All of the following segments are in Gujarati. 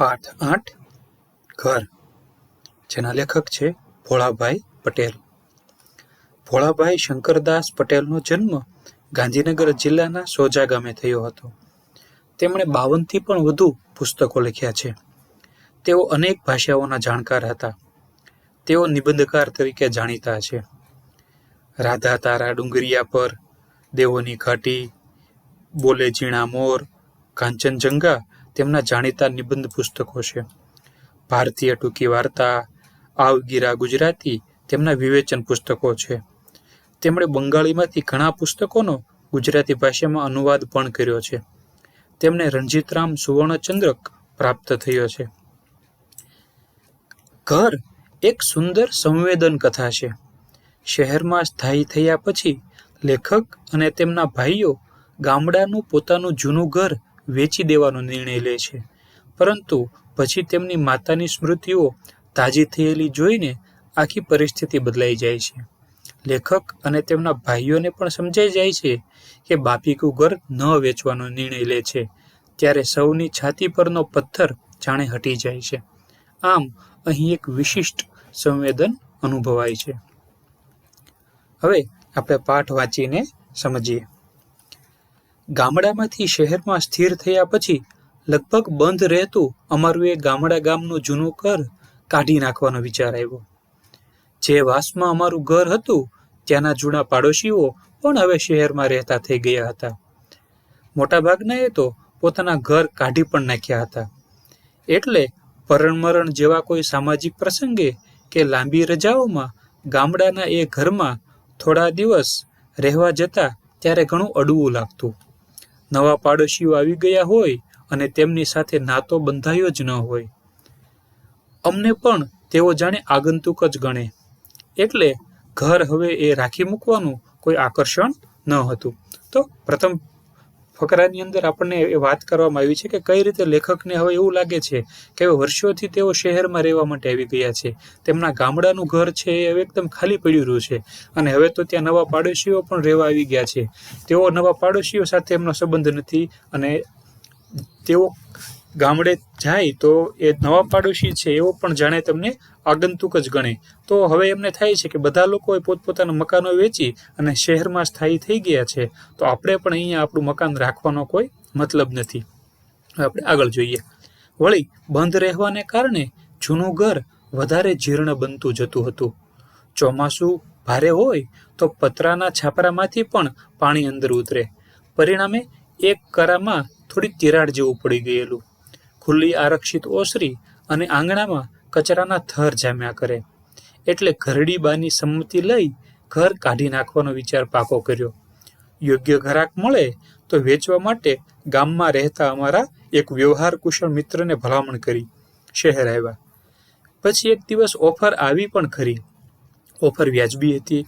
પાઠ આઠ, ઘર, જેના લેખક છે ભોળાભાઈ પટેલ. ભોળાભાઈ શંકરદાસ પટેલનો જન્મ ગાંધીનગર જિલ્લાના સોજા ગામે થયો હતો. તેમણે બાવનથી પણ વધુ પુસ્તકો લખ્યા છે. તેઓ અનેક ભાષાઓના જાણકાર હતા. તેઓ નિબંધકાર તરીકે જાણીતા છે. રાધા તારા ડુંગરિયા પર, દેવોની ઘાટી, બોલે ઝીણા મોર, કાંચનજંગા તેમના જાણીતા નિબંધ પુસ્તકો છે. ભારતીય ટૂંકી વાર્તા, આવગીરા ગુજરાતી તેમના વિવેચન પુસ્તકો છે. તેમણે બંગાળીમાંથી ઘણા પુસ્તકોનો ગુજરાતી ભાષામાં અનુવાદ પણ કર્યો છે. તેમને રણજીતરામ સુવર્ણચંદ્રક પ્રાપ્ત થયો છે. ઘર એક સુંદર સંવેદન કથા છે. શહેરમાં સ્થાયી થયા પછી લેખક અને તેમના ભાઈઓ ગામડાનું પોતાનું જૂનું ઘર વેચી દેવાનો નિર્ણય લે છે. પરંતુ પછી તેમની માતાની સ્મૃતિઓ તાજી થયેલી જોઈને આખી પરિસ્થિતિ બદલાઈ જાય છે. લેખક અને તેમના ભાઈઓને પણ સમજાઈ જાય છે કે બાપીકું ઘર ન વેચવાનો નિર્ણય લે છે, ત્યારે સૌની છાતી પરનો પથ્થર જાણે હટી જાય છે. આમ અહીં એક વિશિષ્ટ સંવેદન અનુભવાય છે. હવે આપણે પાઠ વાંચીને સમજીએ. ગામડામાંથી શહેરમાં સ્થિર થયા પછી લગભગ બંધ રહેતું અમારું એ ગામડા ગામનું જૂનું ઘર કાઢી નાખવાનો વિચાર આવ્યો. જે વાસમાં અમારું ઘર હતું, ત્યાંના જૂના પાડોશીઓ પણ હવે શહેરમાં રહેતા થઈ ગયા હતા. મોટાભાગનાએ તો પોતાના ઘર કાઢી પણ નાખ્યા હતા. એટલે પરણમરણ જેવા કોઈ સામાજિક પ્રસંગે કે લાંબી રજાઓમાં ગામડાના એ ઘરમાં થોડા દિવસ રહેવા જતા ત્યારે ઘણું અડવું લાગતું. નવા પાડોશીઓ આવી ગયા હોય અને તેમની સાથે નાતો બંધાયો જ ન હોય. અમને પણ તેઓ જાણે આગંતુક જ ગણે. એટલે ઘર હવે એ રાખી મૂકવાનું કોઈ આકર્ષણ ન હતું. તો પ્રથમ ફકરાની અંદર આપણને એ વાત કરવામાં આવી છે કે કઈ રીતે લેખકને હવે એવું લાગે છે કે હવે વર્ષોથી તેઓ શહેરમાં રહેવા માટે આવી ગયા છે. તેમના ગામડાનું ઘર છે એ હવે એકદમ ખાલી પડ્યું રહ્યું છે અને હવે તો ત્યાં નવા પાડોશીઓ પણ રહેવા આવી ગયા છે. તેઓ નવા પાડોશીઓ સાથે એમનો સંબંધ નથી અને તેઓ ગામડે જાય તો એ નવા પાડોશી છે, એવો પણ જાણે તમને આગંતુક જ ગણે. તો હવે એમને થાય છે કે બધા લોકોએ પોતપોતાના મકાનો વેચી અને શહેરમાં સ્થાયી થઈ ગયા છે. તો આપણે પણ અહીંયા આપણું મકાન રાખવાનો કોઈ મતલબ નથી. આપણે આગળ જોઈએ. વળી, બંધ રહેવાને કારણે જૂનું ઘર વધારે જીર્ણ બનતું જતું હતું. ચોમાસું ભારે હોય તો પતરાના છાપરામાંથી પણ પાણી અંદર ઉતરે. પરિણામે એક કરામાં થોડી તિરાડ જેવું પડી ગયેલું. ખુલ્લી આરક્ષિત ઓસરી અને આંગણામાં કચરાના થર જામ્યા કરે. એટલે ઘરડી બાની સંમતિ લઈ ઘર કાઢી નાખવાનો વિચાર પાકો કર્યો. યોગ્ય ઘરાક મળે તો વેચવા માટે ગામમાં રહેતા અમારા એક વ્યવહાર કુશળ મિત્રને ભલામણ કરી. શહેર આવ્યા. પછી એક દિવસ ઓફર આવી પણ ખરી. ઓફર વ્યાજબી હતી.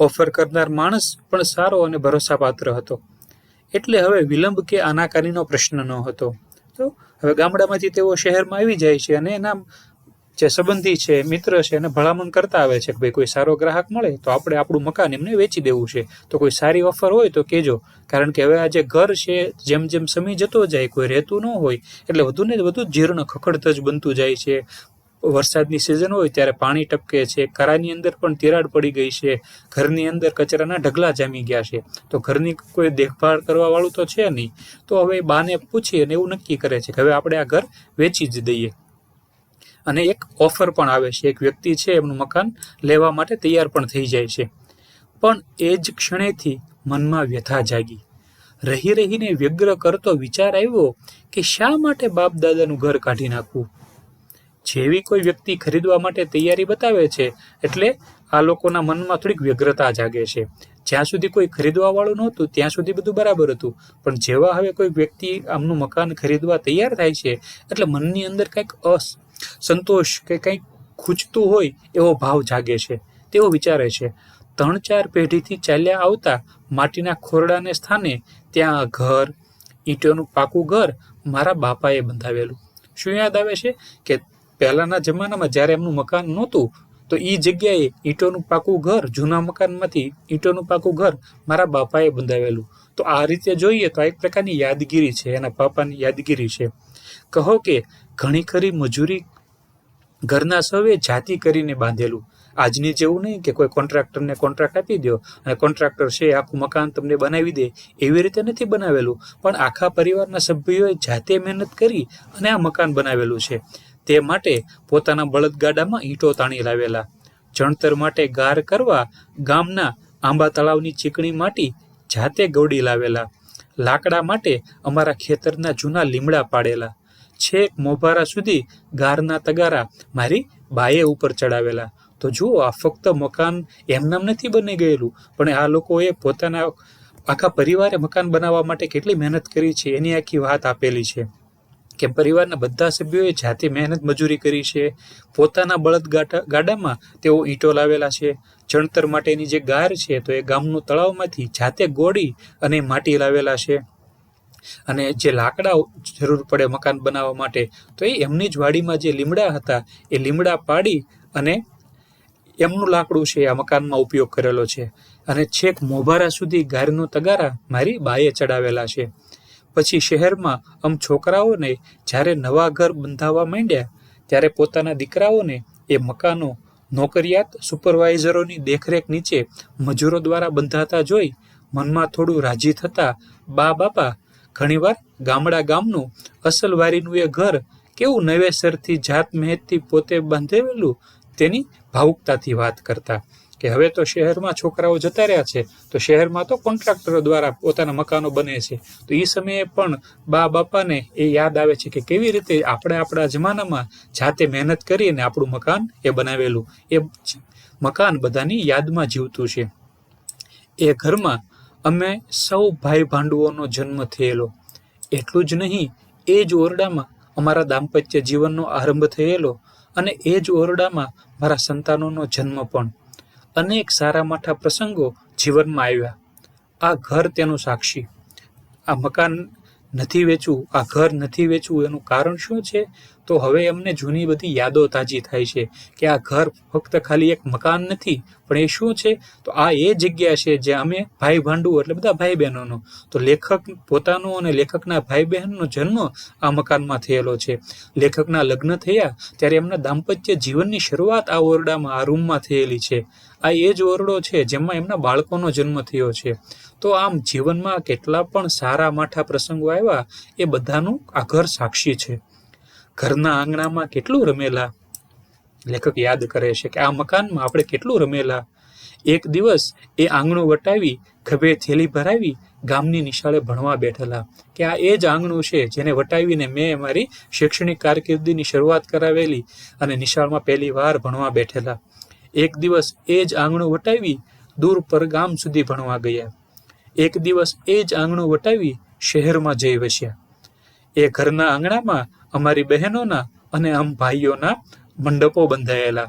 ઓફર કરનાર માણસ પણ સારો અને ભરોસાપાત્ર હતો. એટલે હવે વિલંબ કે આનાકાનીનો પ્રશ્ન ન હતો. તો હવે ગામડામાંથી તેઓ શહેરમાં આવી જાય છે અને એના જે સંબંધી છે, મિત્ર છે એને ભલામણ કરતા આવે છે કે ભાઈ કોઈ સારો ગ્રાહક મળે તો આપણે આપણું મકાન એમને વેચી દેવું છે. તો કોઈ સારી ઓફર હોય તો કહેજો કારણ કે હવે આ જે ઘર છે, જેમ જેમ સમય જતો જાય, કોઈ રહેતું ન હોય, એટલે વધુ ને વધુ જીર્ણ ખખડતજ બનતું જાય છે. વરસાદની સિઝન હોય ત્યારે પાણી ટપકે છે, કરાની અંદર પણ તિરાડ પડી ગઈ છે, ઘરની અંદર કચરાના ઢગલા જામી ગયા છે. તો ઘરની કોઈ દેખભાળ કરવાવાળું તો છે નહીં. તો હવે બાને પૂછી અને એવું નક્કી કરે છે કે હવે આપણે આ ઘર વેચી જ દઈએ. અને એક ઓફર પણ આવે છે. એક વ્યક્તિ છે, એમનું મકાન લેવા માટે તૈયાર પણ થઈ જાય છે. પણ એ જ ક્ષણેથી મનમાં વ્યથા જાગી. રહી રહીને વ્યગ્ર કરતો વિચાર આવ્યો કે શા માટે બાપ દાદાનું ઘર કાઢી નાખવું? જેવી કોઈ વ્યક્તિ ખરીદવા માટે તૈયારી બતાવે છે, એટલે આ લોકોના મનમાં થોડીક વ્યગ્રતા જાગે છે. જ્યાં સુધી કોઈ ખરીદવા વાળું નહોતું, ત્યાં સુધી બધું બરાબર હતું. પણ જેવા હવે કોઈ વ્યક્તિ આમનું મકાન ખરીદવા તૈયાર થાય છે, એટલે મનની અંદર કંઈક અસ, સંતોષ કે કંઈક ખૂંચતું હોય એવો ભાવ જાગે છે. તેવો વિચારે છે, ત્રણ ચાર પેઢીથી ચાલ્યા આવતા માટીના ખોરડાને સ્થાને ત્યાં ઘર, ઈંટોનું પાકું ઘર મારા બાપાએ બંધાવેલું. શું યાદ આવે છે કે પહેલાંના જમાનામાં જ્યારે એમનું મકાન નહોતું, તો એ જગ્યાએ ઈંટોનું પાકું ઘર, જૂના મકાનમાંથી ઈંટોનું પાકું ઘર મારા બાપાએ બંધાવેલું. તો આ રીતે જોઈએ તો આ એક પ્રકારની યાદગીરી છે, એના બાપાની યાદગીરી છે. કહો કે ઘણી ખરી મજૂરી ઘરના સૌએ જાતિ કરીને બાંધેલું. આજની જેવું નહીં કે કોઈ કોન્ટ્રાક્ટરને કોન્ટ્રાક્ટ આપી દો અને કોન્ટ્રાક્ટર છે, આખું મકાન તમને બનાવી દે, એવી રીતે નથી બનાવેલું. પણ આખા પરિવારના સભ્યોએ જાતે મહેનત કરી અને આ મકાન બનાવેલું છે. તે માટે પોતાના બળદગાડામાં ઈંટો તાણી લાવેલા. ચણતર માટે ગાર કરવા ગામના આંબા તળાવની ચીકણી માટી જાતે ગવડી લાવેલા. લાકડા માટે અમારા ખેતરના જૂના લીમડા પાડેલા. છેક મોભારા સુધી ગારના તગારા મારી બાએ ઉપર ચડાવેલા. તો જુઓ, આ ફક્ત મકાન એમનામ નથી બની ગયેલું, પણ આ લોકોએ પોતાના આખા પરિવારે મકાન બનાવવા માટે કેટલી મહેનત કરી છે, એની આખી વાત આપેલી છે. કે પરિવારના બધા સભ્યોએ જાતે મહેનત મજૂરી કરી છે. પોતાના બળદ ગાડા ગાડામાં તેઓ ઈંટો લાવેલા છે. ચણતર માટેની જે ગાર છે તો એ ગામનું તળાવમાંથી જાતે ગોળી અને માટી લાવેલા છે. અને જે લાકડા જરૂર પડે મકાન બનાવવા માટે, તો એ એમની જ વાડીમાં જે લીમડા હતા, એ લીમડા પાડી અને એમનું લાકડું છે આ મકાનમાં ઉપયોગ કરેલો છે. અને છેક મોભારા સુધી ગારનું તગારા મારી બાએ ચડાવેલા છે. પછી શહેરમાં આમ છોકરાઓને જ્યારે નવા ઘર બંધાવવા માંડ્યા, ત્યારે પોતાના દીકરાઓને એ મકાનો, નોકરિયાત, સુપરવાઇઝરોની દેખરેખ નીચે મજૂરો દ્વારા બંધાતા જોઈ મનમાં થોડું રાજી થતા બા બાપા ઘણીવાર ગામડા ગામનું અસલ વારીનું એ ઘર કેવું નવેસરથી જાત મહેતથી પોતે બાંધેલું તેની ભાવુકતાથી વાત કરતા. કે હવે તો શહેરમાં છોકરાઓ જતા રહ્યા છે, તો શહેરમાં તો કોન્ટ્રાક્ટરો દ્વારા પોતાના મકાનો બને છે. તો એ સમયે પણ બા બાપાને એ યાદ આવે છે કે કેવી રીતે આપણે આપણા જમાનામાં જાતે મહેનત કરીને આપણું મકાન એ બનાવેલું. એ મકાન બધાની યાદમાં જીવતું છે. એ ઘરમાં અમે સૌ ભાઈ ભાંડુઓનો જન્મ થયેલો. એટલું જ નહીં, એ જ ઓરડામાં અમારા દાંપત્ય જીવનનો આરંભ થયેલો અને એ જ ઓરડામાં મારા સંતાનોનો જન્મ પણ. અનેક સારા માઠા પ્રસંગો જીવનમાં આવ્યા. આ ઘર તેનું સાક્ષી. આ મકાન નથી વેચવું, આ ઘર નથી વેચવું એનું કારણ શું છે? તો હવે એમને જૂની બધી યાદો તાજી થાય છે કે આ ઘર ફક્ત ખાલી એક મકાન નથી, પણ એ શું છે? તો આ એ જગ્યા છે જ્યાં અમે ભાઈ ભાંડુ, એટલે બધા ભાઈ બહેનોનો. તો લેખક પોતાનો અને લેખકના ભાઈ બહેનનો જન્મ આ મકાનમાં થયેલો છે. લેખકના લગ્ન થયા ત્યારે એમના દાંપત્ય જીવનની શરૂઆત આ ઓરડામાં, આ રૂમમાં થયેલી છે. આ એ જ ઓરડો છે જેમાં એમના બાળકોનો જન્મ થયો છે. તો આમ જીવનમાં કેટલા પણ સારા માઠા પ્રસંગો આવ્યા, એ બધાનું આ ઘર સાક્ષી છે. ઘરના આંગણામાં કેટલું રમેલા? લેખક યાદ કરે છે કે આ મકાનમાં આપણે કેટલું રમેલા? એક દિવસ એ આંગણું વટાવી, ખભે થેલી ભરાવી, ગામની નિશાળે ભણવા બેઠેલા. કે આ એ જ આંગણું છે જેને વટાવીને મેં મારી શૈક્ષણિક કારકિર્દીની શરૂઆત કરાવેલી અને નિશાળમાં પહેલી વાર ભણવા બેઠેલા. એક દિવસ એ જ આંગણું વટાવી દૂર પર ગામ સુધી ભણવા ગયા. એક દિવસ એ જ આંગણું વટાવી શહેરમાં જઈ વસ્યા. એ ઘરના આંગણામાં અમારી બહેનોના અને આમ ભાઈઓના મંડપો બંધાયેલા.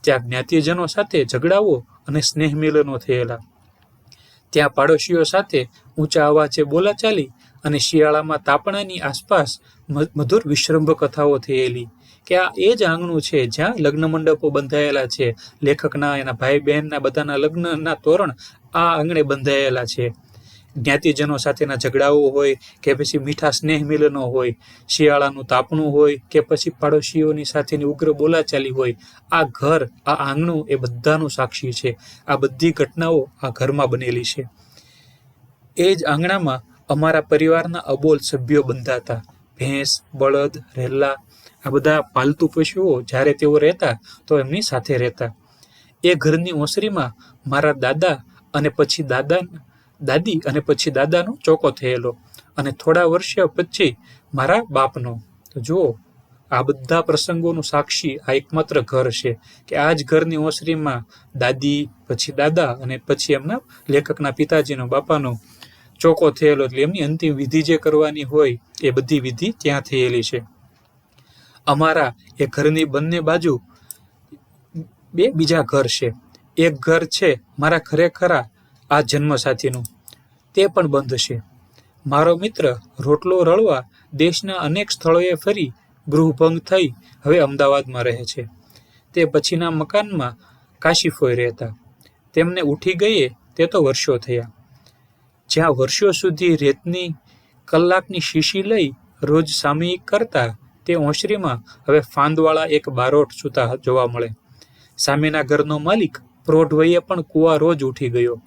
ત્યાં જ્ઞાતિજનો સાથે ઝઘડાઓ અને સ્નેહ મિલનો થયેલા. ત્યાં પાડોશીઓ સાથે ઊંચા અવાજે બોલાચાલી અને શિયાળામાં તાપણાની આસપાસ મધુર વિશ્રંભ કથાઓ થયેલી. કે આ એ જ આંગણું છે જ્યાં લગ્ન મંડપો બંધાયેલા છે. લેખકના, એના ભાઈ બહેનના બધાના લગ્નના તોરણ આ આંગણે બંધાયેલા છે. જ્ઞાતિજનો સાથેના ઝઘડાઓ હોય કે પછી મીઠા સ્નેહ મિલનો હોય, શિયાળાનું તાપણું હોય કે પછી પાડોશીઓની સાથેની ઉગ્ર બોલાચાલી હોય, આ ઘર, આ આંગણું એ બધાનું સાક્ષી છે. આ બધી ઘટનાઓ આ ઘરમાં બનેલી છે. એ જ આંગણામાં અમારા પરિવારના અબોલ સભ્યો બંધાતા. ભેંસ, બળદ રહેલા આ બધા પાલતુ પશુઓ જ્યારે તેઓ રહેતા, તો એમની સાથે રહેતા. એ ઘરની ઓસરીમાં મારા દાદા અને પછી દાદા દાદી અને પછી દાદાનો ચોકો થયેલો અને થોડા વર્ષ પછી મારા બાપનો. તો જુઓ, આ બધા પ્રસંગોનું સાક્ષી આ એકમાત્ર ઘર છે કે આ જ ઘરની ઓસરીમાં દાદી, પછી દાદા અને પછી એમના લેખકના પિતાજીનો, બાપાનો ચોકો થયેલો એટલે એમની અંતિમ વિધિ જે કરવાની હોય એ બધી વિધિ ત્યાં થયેલી છે. અમારા એ ઘરની બંને બાજુ બે બીજા ઘર છે. એક ઘર છે મારા ખરેખરા આ જન્મસાથીનું. તે પણ બંધ છે. મારો મિત્ર રોટલો રળવા દેશના અનેક સ્થળોએ ફરી ગૃહભંગ થઈ હવે અમદાવાદમાં રહે છે. તે પછીના મકાનમાં કાશીફોઈ રહેતા. તેમને ઉઠી ગઈએ તે તો વર્ષો થયા. જ્યાં વર્ષો સુધી રેતની કલાકની શીશી લઈ રોજ સામયિક કરતા તે ઓસરીમાં હવે ફાંદવાળા એક બારોટ સૂતા જોવા મળે. સામેના ઘરનો માલિક પ્રૌઢ વયે પણ કુવા રોજ ઉઠી ગયો.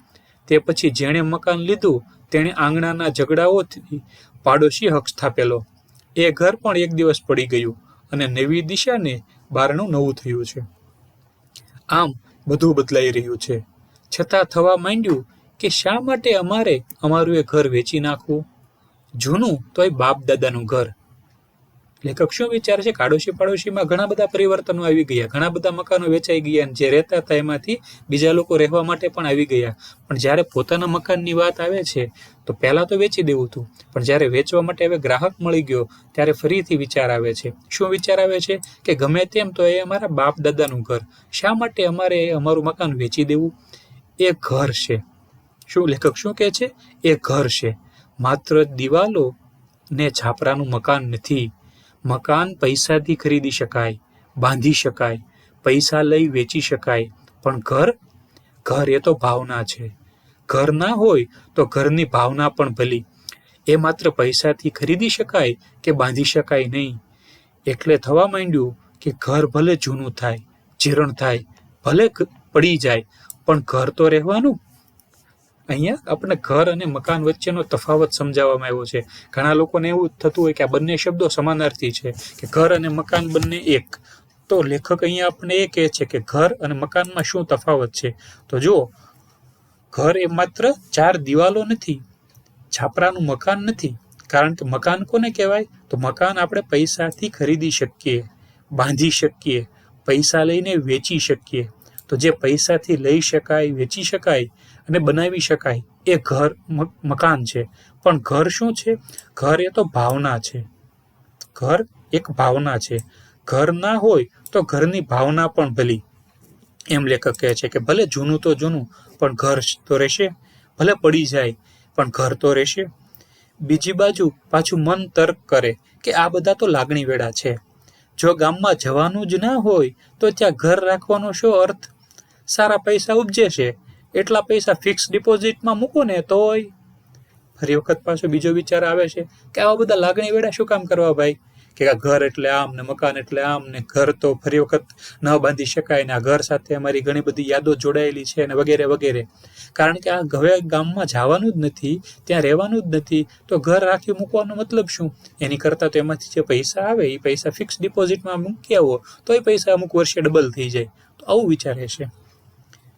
તે પછી જેણે મકાન લીધું, તેણે આંગણાના ઝઘડાઓથી પાડોશી હક સ્થાપેલો. એ ઘર પણ એક દિવસ પડી ગયું અને નવી દિશાને બારણું નવું થયું છે. આમ બધું બદલાઈ રહ્યું છે. છતાં થવા માંડ્યું કે શા માટે અમારે અમારું એ ઘર વેચી નાખવું? જૂનું તો એ બાપ દાદાનું ઘર. લેખક શું વિચારે છે? કાડોશી પાડોશીમાં ઘણા બધા પરિવર્તનો આવી ગયા. ઘણા બધા મકાનો વેચાઈ ગયા અને જે રહેતા હતા એમાંથી બીજા લોકો રહેવા માટે પણ આવી ગયા. પણ જ્યારે પોતાના મકાનની વાત આવે છે, તો પહેલાં તો વેચી દેવું હતું. પણ જ્યારે વેચવા માટે હવે ગ્રાહક મળી ગયો, ત્યારે ફરીથી વિચાર આવે છે. શું વિચાર આવે છે? કે ગમે તેમ તો એ અમારા બાપ દાદાનું ઘર. શા માટે અમારે અમારું મકાન વેચી દેવું? એ ઘર છે. શું લેખક શું કહે છે? એ ઘર છે. માત્ર દિવાલો ને છાપરાનું મકાન નથી. મકાન પૈસાથી ખરીદી શકાય, બાંધી શકાય, પૈસા લઈ વેચી શકાય. પણ ઘર ઘર એ તો ભાવના છે. ઘર ના હોય તો ઘરની ભાવના પણ ભલી. એ માત્ર પૈસાથી ખરીદી શકાય કે બાંધી શકાય નહીં. એટલે થવા માંડ્યું કે ઘર ભલે જૂનું થાય જીરણ થાય, ભલે પડી જાય, પણ ઘર તો રહેવાનું. અહીંયા આપણને ઘર અને મકાન વચ્ચેનો તફાવત સમજાવવામાં આવ્યો છે. ઘણા લોકોને એવું થતું હોય કે આ બંને શબ્દો સમાનાર્થી છે કે ઘર અને મકાન બંને એક. તો લેખક અહીંયા આપણને એ કહે છે કે ઘર અને મકાનમાં શું તફાવત છે? તો જુઓ, ઘર એ માત્ર ચાર દિવાલો નથી, છાપરાનું મકાન નથી. કારણ કે મકાન કોને કહેવાય? તો મકાન આપણે પૈસાથી ખરીદી શકીએ, બાંધી શકીએ, પૈસા લઈને વેચી શકીએ. તો જે પૈસાથી લઈ શકાય, વેચી શકાય અને બનાવી શકાય. એ ઘર મકાન છે. પણ ઘર શું છે? ઘર એ તો ભાવના છે. ઘર એક ભાવના છે. ઘર ના હોય તો ઘરની ભાવના પણ ભલી. એમ લેખક કહે છે કે ભલે જૂનું તો જૂનું, પણ ઘર તો રહેશે. ભલે પડી જાય, પણ ઘર તો રહેશે. બીજી બાજુ પાછું મન તર્ક કરે કે આ બધા તો લાગણી વેળા છે. જો ગામમાં જવાનું જ ના હોય, તો ત્યાં ઘર રાખવાનો શું અર્થ? સારા પૈસા ઉપજે છે. એટલા પૈસા ફિક્સ ડિપોઝિટમાં મૂકો ને તોય ફરી વખત પાછો બીજો વિચાર આવે છે કે આવા બધા લાગણી વેડા શું કામ કરવા ભાઈ? કે આ ઘર એટલે આમ ને મકાન એટલે આમ ને ઘર તો ફરી વખત ન બાંધી શકાય ને આ ઘર સાથે અમારી ઘણી બધી યાદો જોડાયેલી છે ને વગેરે વગેરે. કારણ કે આ હવે ગામમાં જવાનું જ નથી, ત્યાં રહેવાનું જ નથી, તો ઘર રાખી મૂકવાનો મતલબ શું? એની કરતાં તો એમાંથી જે પૈસા આવે એ પૈસા ફિક્સ ડિપોઝિટમાં મૂકી આવો તો એ પૈસા અમુક વર્ષે ડબલ થઈ જાય. તો આવું વિચારે છે.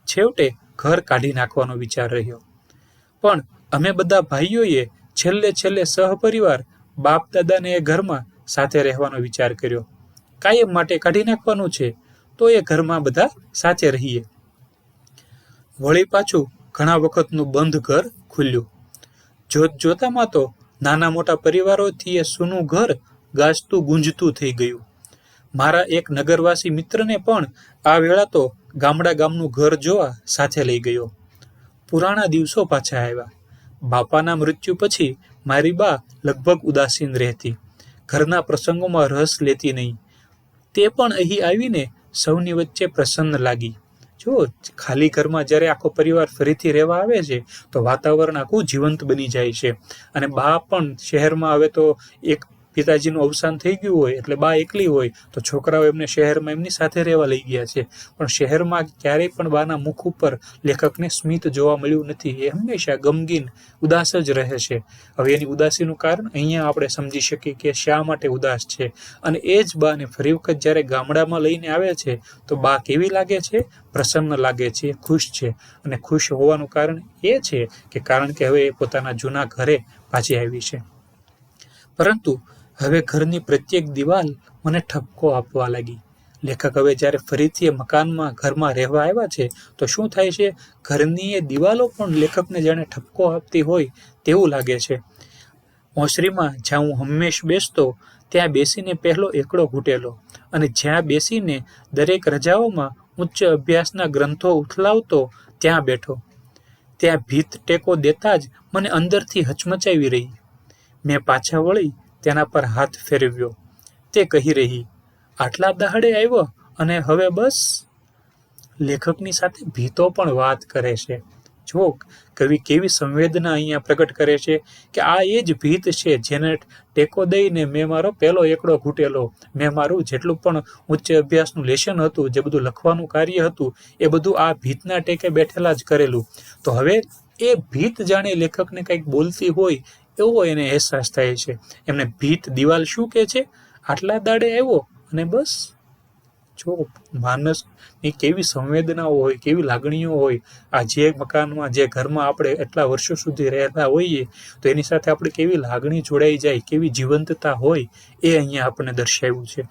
છેવટે ઘર કાઢી નાખવાનો વિચાર રહ્યો. પણ અમે બધા ભાઈઓએ છેલ્લે છેલ્લે સહપરિવાર, બાપ દાદાને એ ઘરમાં સાથે રહેવાનો વિચાર કર્યો. કાયમ માટે કાઢી નાખવાનું છે તો એ ઘરમાં બધા સાથે રહીએ. વળી પાછું ઘણા વખતનું બંધ ઘર ખુલ્યું. જોત જોતામાં તો નાના મોટા પરિવારોથી એ સૂનું ઘર ગાજતું ગુંજતું થઈ ગયું. મારા એક નગરવાસી મિત્રને પણ આ વેળા તો ગામડા ગામનું ઘર જોવા સાથે લઈ ગયો. પુરાણા દિવસો પાછા આવ્યા. બાપાના મૃત્યુ પછી મારી બા લગભગ ઉદાસીન રહેતી. ઘરના પ્રસંગોમાં રસ લેતી નહીં. તે પણ અહીં આવીને સૌની વચ્ચે પ્રસન્ન લાગી. જો ખાલી ઘરમાં જ્યારે આખો પરિવાર ફરીથી રહેવા આવે છે, તો વાતાવરણ આખું જીવંત બની જાય છે. અને બા પણ શહેરમાં હવે તો એક પિતાજીનું અવસાન થઈ ગયું હોય, એટલે બા એકલી હોય, તો છોકરાઓ એમને શહેરમાં એમની સાથે રહેવા લઈ ગયા છે. પણ શહેરમાં ક્યારેય પણ બાના મુખ ઉપર લેખકને સ્મિત જોવા મળ્યું નથી, એ હંમેશા ગમગીન, ઉદાસ જ રહે છે. હવે એની ઉદાસીનું કારણ અહીંયા આપણે સમજી શકીએ કે શા માટે ઉદાસ છે. અને એ જ બાને ફરી વખત જ્યારે ગામડામાં લઈને આવે છે, તો બા કેવી લાગે છે? પ્રસન્ન લાગે છે, ખુશ છે. અને ખુશ હોવાનું કારણ એ છે કે કારણ કે હવે એ પોતાના જૂના ઘરે પાછી આવી છે. પરંતુ હવે ઘરની પ્રત્યેક દિવાલ મને ઠપકો આપવા લાગી. લેખક હવે જ્યારે ફરીથી એ મકાનમાં ઘરમાં રહેવા આવ્યા છે, તો શું થાય છે? ઘરની એ દિવાલો પણ લેખકને જાણે ઠપકો આપતી હોય તેવું લાગે છે. ઓસરીમાં જ્યાં હું હંમેશ બેસતો, ત્યાં બેસીને પહેલો એકડો ઘૂંટેલો અને જ્યાં બેસીને દરેક રજાઓમાં ઉચ્ચ અભ્યાસના ગ્રંથો ઉથલાવતો, ત્યાં બેઠો. ત્યાં ભીત ટેકો દેતા જ મને અંદરથી હચમચાવી રહી. મેં પાછા વળી તેના પર હાથ ફેરવ્યો. તે કહી રહી, આટલા દહાડે આવ્યો અને હવે બસ? લેખકની સાથે ભીતો પણ વાત કરે છે. જો કવિ કેવી સંવેદના અહીંયા પ્રગટ કરે છે કે આ એ જ ભીત છે જેને ટેકો દઈને મેં મારો પહેલો એકડો ઘૂંટેલો. મેં મારું જેટલું પણ ઉચ્ચ અભ્યાસનું લેશન હતું, જે બધું લખવાનું કાર્ય હતું, એ બધું આ ભીતના ટેકે બેઠેલા જ કરેલું. તો હવે એ ભીત જાણે લેખકને કંઈક બોલતી હોય એવો એને અહેસાસ થાય છે. એમને ભીત દિવાલ શું કહે છે? આટલા દાડે આવ્યો અને બસ. જો માનસની કેવી સંવેદનાઓ હોય, કેવી લાગણીઓ હોય, આ જે મકાનમાં, જે ઘરમાં આપણે એટલા વર્ષો સુધી રહેતા હોઈએ, તો એની સાથે આપણે કેવી લાગણી જોડાઈ જાય, કેવી જીવંતતા હોય, એ અહીંયા આપણને દર્શાવ્યું છે.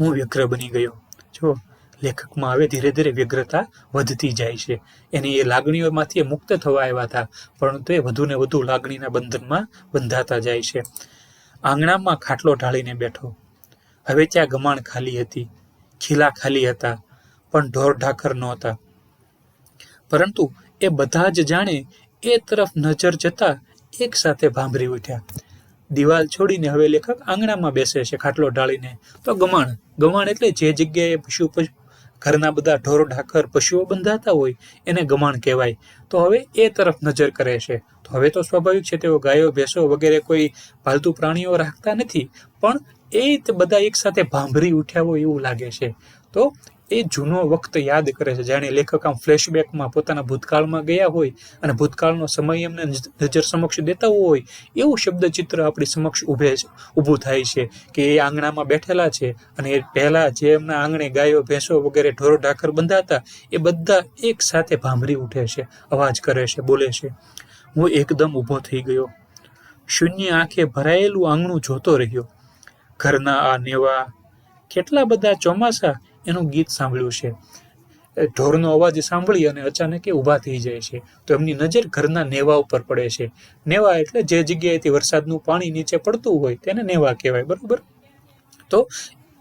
હું વ્યગ્ર બની ગયો. જો લેખકમાં આવે, ધીરે ધીરે વ્યગ્રતા વધતી જાય છે. એની એ લાગણીઓમાંથી એ મુક્ત થવા આવ્યા હતા, પરંતુ એ વધુ ને વધુ લાગણીના બંધનમાં બંધાતા જાય છે. આંગણામાં ખાટલો ઢાળીને બેઠો. હવે ત્યાં ગમાણ ખાલી હતી, ખીલા ખાલી હતા, પણ ઢોર ઢાકર નહોતા. પરંતુ એ બધા જ જાણે એ તરફ નજર જતા એક સાથે ભાંભરી ઉઠ્યા. દિવાલ છોડીને હવે લેખક આંગણામાં બેસે છે, ખાટલો ઢાળીને. તો ગમાણ ગમાણ એટલે જે જગ્યાએ પશુ ઘરના બધા ઢોર, ઢાકર, પશુઓ બંધાતા હોય એને ગમાણ કહેવાય. તો હવે એ તરફ નજર કરે છે. તો હવે તો સ્વાભાવિક છે તેઓ ગાયો, ભેંસો વગેરે કોઈ પાલતુ પ્રાણીઓ રાખતા નથી, પણ એ બધા એકસાથે ભાંભરી ઉઠ્યા હોય એવું લાગે છે. તો એ જૂનો વખત યાદ કરે છે, જાણે લેખક આમ ફ્લેશબેકમાં પોતાના ભૂતકાળમાં ગયા હોય અને ભૂતકાળનો સમય એમને નજર સમક્ષ દેતા હોય, એવું શબ્દચિત્ર આપણી સમક્ષ ઊભે ઊભું થાય છે કે એ આંગણામાં બેઠેલા છે અને એ પહેલા જે એમના આંગણે ગાયો, ભેંસો વગેરે ઢોરો, ઢાકર બંધાતા, એ બધા એક સાથે ભાંભરી ઉઠે છે, અવાજ કરે છે, બોલે છે. હું એકદમ ઊભો થઈ ગયો. શૂન્ય આંખે ભરાયેલું આંગણું જોતો રહ્યો. ઘરના આ નેવા, કેટલા બધા ચોમાસા એનું ગીત સાંભળ્યું છે. ઢોરનો અવાજ સાંભળી અને અચાનક એ ઊભા થઈ જાય છે. તો એમની નજર ઘરના નેવા ઉપર પડે છે. નેવા એટલે જે જગ્યાએથી વરસાદનું પાણી નીચે પડતું હોય તેને નેવા કહેવાય, બરાબર? તો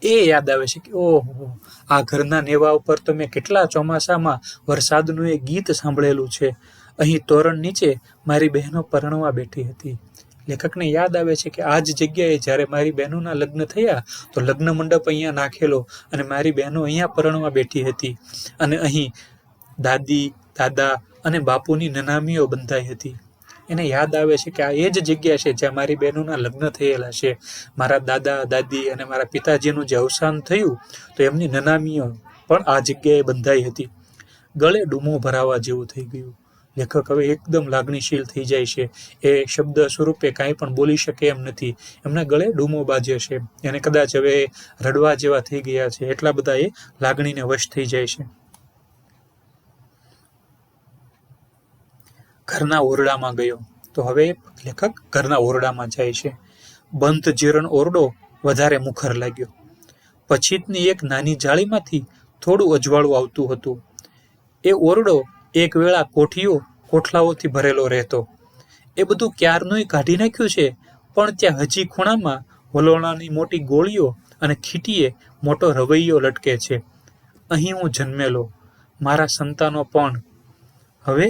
એ યાદ આવે છે કે, ઓહો, આ ઘરના નેવા ઉપર તો મેં કેટલા ચોમાસામાં વરસાદનું એ ગીત સાંભળેલું છે. અહીં તોરણ નીચે મારી બહેનો પરણવા બેઠી હતી. લેખકને યાદ આવે છે કે આ જ જગ્યાએ જ્યારે મારી બહેનોના લગ્ન થયા, તો લગ્ન મંડપ અહીંયા નાખેલો અને મારી બહેનો અહીંયા પરણવા બેઠી હતી. અને અહીં દાદી, દાદા અને બાપુની નનામીઓ બંધાઈ હતી. એને યાદ આવે છે કે આ એ જ જગ્યા છે જ્યાં મારી બહેનોના લગ્ન થયેલા છે. મારા દાદા, દાદી અને મારા પિતાજીનું જે અવસાન થયું, તો એમની નનામીઓ પણ આ જગ્યાએ બંધાઈ હતી. ગળે ડૂમો ભરાવા જેવું થઈ ગયું. લેખક હવે એકદમ લાગણીશીલ થઈ જાય છે. એ શબ્દ સ્વરૂપે કાંઈ પણ બોલી શકે એમ નથી. એમના ગળે ડૂમો બાજે છે. એને કદાચ હવે રડવા જેવા થઈ ગયા છે. એટલા બધા એ લાગણીને વશ થઈ જાય છે. ઘરના ઓરડામાં ગયો. તો હવે લેખક ઘરના ઓરડામાં જાય છે. બંધ જીરણ ઓરડો વધારે મુખર લાગ્યો. પછીતની એક નાની જાળીમાંથી થોડું અજવાળું આવતું હતું. એ ઓરડો એક વેળા કોઠીઓ કોઠલાઓથી ભરેલો રહેતો. એ બધું ક્યારનુંય કાઢી નાખ્યું છે, પણ ત્યાં હજી ખૂણામાં વલોણાની મોટી ગોળીઓ અને ખીટીએ મોટો રવૈયો લટકે છે. અહીં હું જન્મેલો, મારા સંતાનો પણ. હવે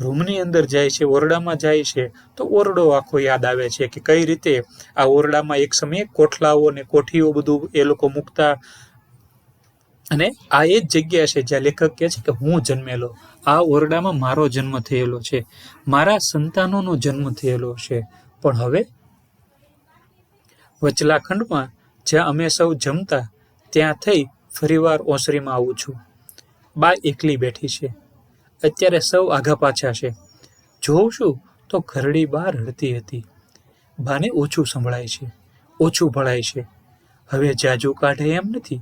રૂમની અંદર જાય છે, ઓરડામાં જાય છે, તો ઓરડો આખો યાદ આવે છે કે કઈ રીતે આ ઓરડામાં એક સમયે કોઠલાઓ ને કોઠીઓ બધું એ લોકો મૂકતા અને આ એ જ જગ્યા છે જ્યાં લેખક કહે છે કે હું જન્મેલો. આ ઓરડામાં મારો જન્મ થયેલો છે. મારા સંતાનોનો જન્મ થયેલો છે. પણ હવે વચલાખંડમાં જ્યાં અમે સૌ જમતા, ત્યાં થઈ ફરીવાર ઓસરીમાં આવું છું. બા એકલી બેઠી છે. અત્યારે સૌ આઘા પાછા છે. જોઉં છું તો ઘરડી બહાર રડતી હતી. બાને ઓછું સંભળાય છે. ઓછું ભળાય છે. હવે જાજુ કાઢે એમ નથી.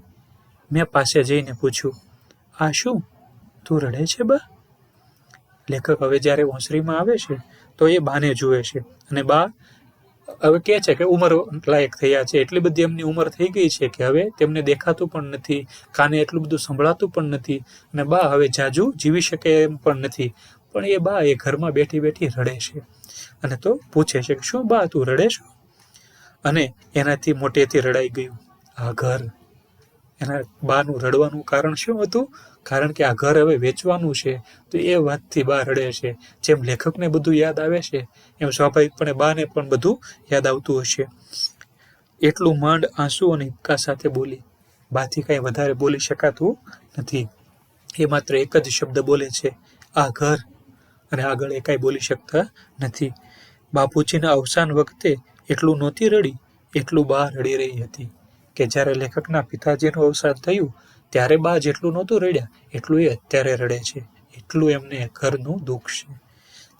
મેં પાસે જઈને પૂછ્યું, આ શું? તું રડે છે બા? લેખક હવે જ્યારે ઓસરીમાં આવે છે, તો એ બાને જુએ છે અને બા હવે કહે છે કે ઉંમર લાયક થયા છે, એટલી બધી એમની ઉંમર થઈ ગઈ છે કે હવે તેમને દેખાતું પણ નથી, કાને એટલું બધું સંભળાતું પણ નથી અને બા હવે જાજુ જીવી શકે એમ પણ નથી. પણ એ બા એ ઘરમાં બેઠી બેઠી રડે છે અને તો પૂછે છે કે શું બા તું રડે છો? અને એનાથી મોટેથી રડાઈ ગયું. આ ઘર એના બાનું રડવાનું કારણ શું હતું? કારણ કે આ ઘર હવે વેચવાનું છે. તો એ વાતથી બા રડે છે. જેમ લેખકને બધું યાદ આવે છે, એમ સ્વાભાવિકપણે બાને પણ બધું યાદ આવતું હશે. એટલું માંડ આંસુ અને હિપકા સાથે બોલી. બાથી કાંઈ વધારે બોલી શકાતું નથી. એ માત્ર એક જ શબ્દ બોલે છે, આ ઘર. અને આગળ એ કાંઈ બોલી શકતા નથી. બાપુજીના અવસાન વખતે એટલું નહોતી રડી, એટલું બા રડી રહી હતી. કે જ્યારે લેખકના પિતાજીનું અવસાન થયું, ત્યારે બા જેટલું નહોતું રડ્યા, એટલું એ અત્યારે રડે છે. એટલું એમને ઘરનું દુઃખ છે.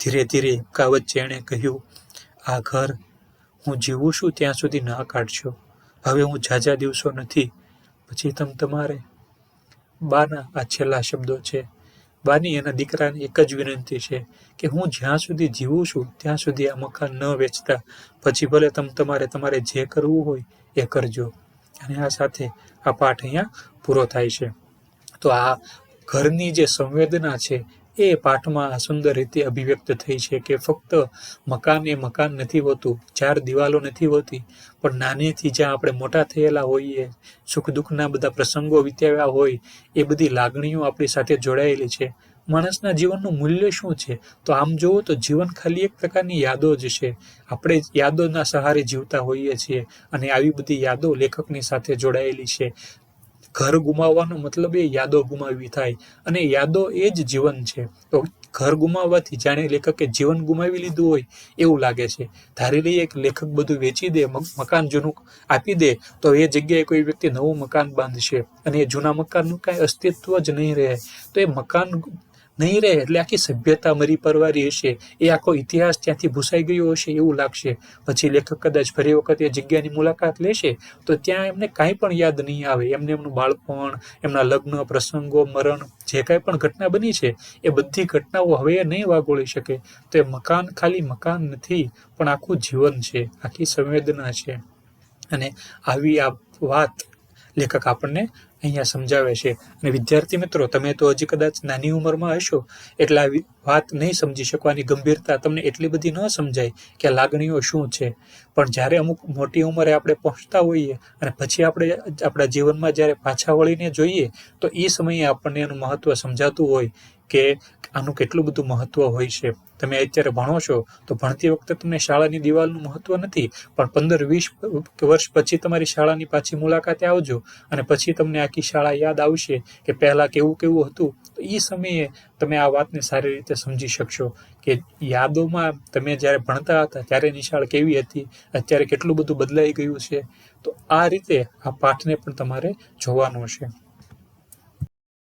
ધીરે ધીરે હિપકા વચ્ચે એણે કહ્યું, આ ઘર હું જીવું છું, ત્યાં સુધી ના કાઢશો. હવે હું ઝાઝા દિવસો નથી. પછી તમ તમારે. બાના આ છેલ્લા શબ્દો છે. બાની એના દીકરાની એક જ વિનંતી છે કે હું જ્યાં સુધી જીવું છું, ત્યાં સુધી આ મકાન ન વેચતા. પછી ભલે તમ તમારે તમારે જે કરવું હોય, એ કરજો. અને આ સાથે આ પાઠ અહીંયા પૂરો થાય છે. તો આ ઘરની જે સંવેદના છે, એ પાઠમાં આ સુંદર રીતે અભિવ્યક્ત થઈ છે કે ફક્ત મકાન એ મકાન નથી હોતું, ચાર દિવાલો નથી હોતી, પણ નાનેથી જ્યાં આપણે મોટા થયેલા હોઈએ, સુખ દુઃખના બધા પ્રસંગો વિતાવ્યા હોય, એ બધી લાગણીઓ આપણી સાથે જોડાયેલી છે. માણસના જીવનનું મૂલ્ય શું છે? તો આમ જોવો તો જીવન ખાલી એક પ્રકારની યાદો જ છે. આપણે યાદોના સહારે જીવતા હોઈએ છીએ અને આવી બધી યાદો લેખકની સાથે જોડાયેલી છે. ઘર ગુમાવવાનો મતલબ એ યાદો ગુમાવી થાય અને યાદો એ જ જીવન છે. તો ઘર ગુમાવવાથી જાણે લેખકે જીવન ગુમાવી લીધું હોય એવું લાગે છે. ધારી લઈએ કે લેખક બધું વેચી દે મકાન જૂનું આપી દે, તો એ જગ્યાએ કોઈ વ્યક્તિ નવું મકાન બાંધશે અને એ જૂના મકાનનું કાંઈ અસ્તિત્વ જ નહીં રહે. તો એ મકાન નહીં રહે, એટલે આખી સભ્યતા મરી પરવારી હશે. એ આખો ઇતિહાસ ત્યાંથી ભૂસાઈ ગયો હશે એવું લાગશે. પછી લેખક કદાચ ફરી વખત એ જગ્યાની મુલાકાત લેશે, તો ત્યાં એમને કાંઈ પણ યાદ નહીં આવે. એમને એમનું બાળપણ, એમના લગ્ન, પ્રસંગો, મરણ, જે કાંઈ પણ ઘટના બની છે, એ બધી ઘટનાઓ હવે નહીં વાગોળી શકે. તો એ મકાન ખાલી મકાન નથી, પણ આખું જીવન છે. આખી સંવેદના છે. અને આવી આ વાત લેખક આપણને અહીંયા સમજાવે છે. અને વિદ્યાર્થી મિત્રો, તમે તો હજી કદાચ નાની ઉંમરમાં હશો, એટલે આ વાત નહીં સમજી શકવાની ગંભીરતા તમને એટલી બધી ન સમજાય કે લાગણીઓ શું છે. પણ જ્યારે અમુક મોટી ઉંમરે આપણે પહોંચતા હોઈએ અને પછી આપણે આપણા જીવનમાં જ્યારે પાછા વળીને જોઈએ, તો એ સમયે આપણને એનું મહત્ત્વ સમજાતું હોય કે આનું કેટલું બધું મહત્ત્વ હોય છે. તમે અત્યારે ભણો છો, તો ભણતી વખતે તમને શાળાની દિવાલનું મહત્ત્વ નથી. પણ પંદર વીસ વર્ષ પછી તમારી શાળાની પાછી મુલાકાતે આવજો અને પછી તમને આખી શાળા યાદ આવશે કે પહેલાં કેવું કેવું હતું. તો એ સમયે તમે આ વાતને સારી રીતે સમજી શકશો કે યાદોમાં તમે જ્યારે ભણતા હતા, ત્યારે નિશાળ કેવી હતી, અત્યારે કેટલું બધું બદલાઈ ગયું છે. તો આ રીતે આ પાઠને પણ તમારે જોવાનો છે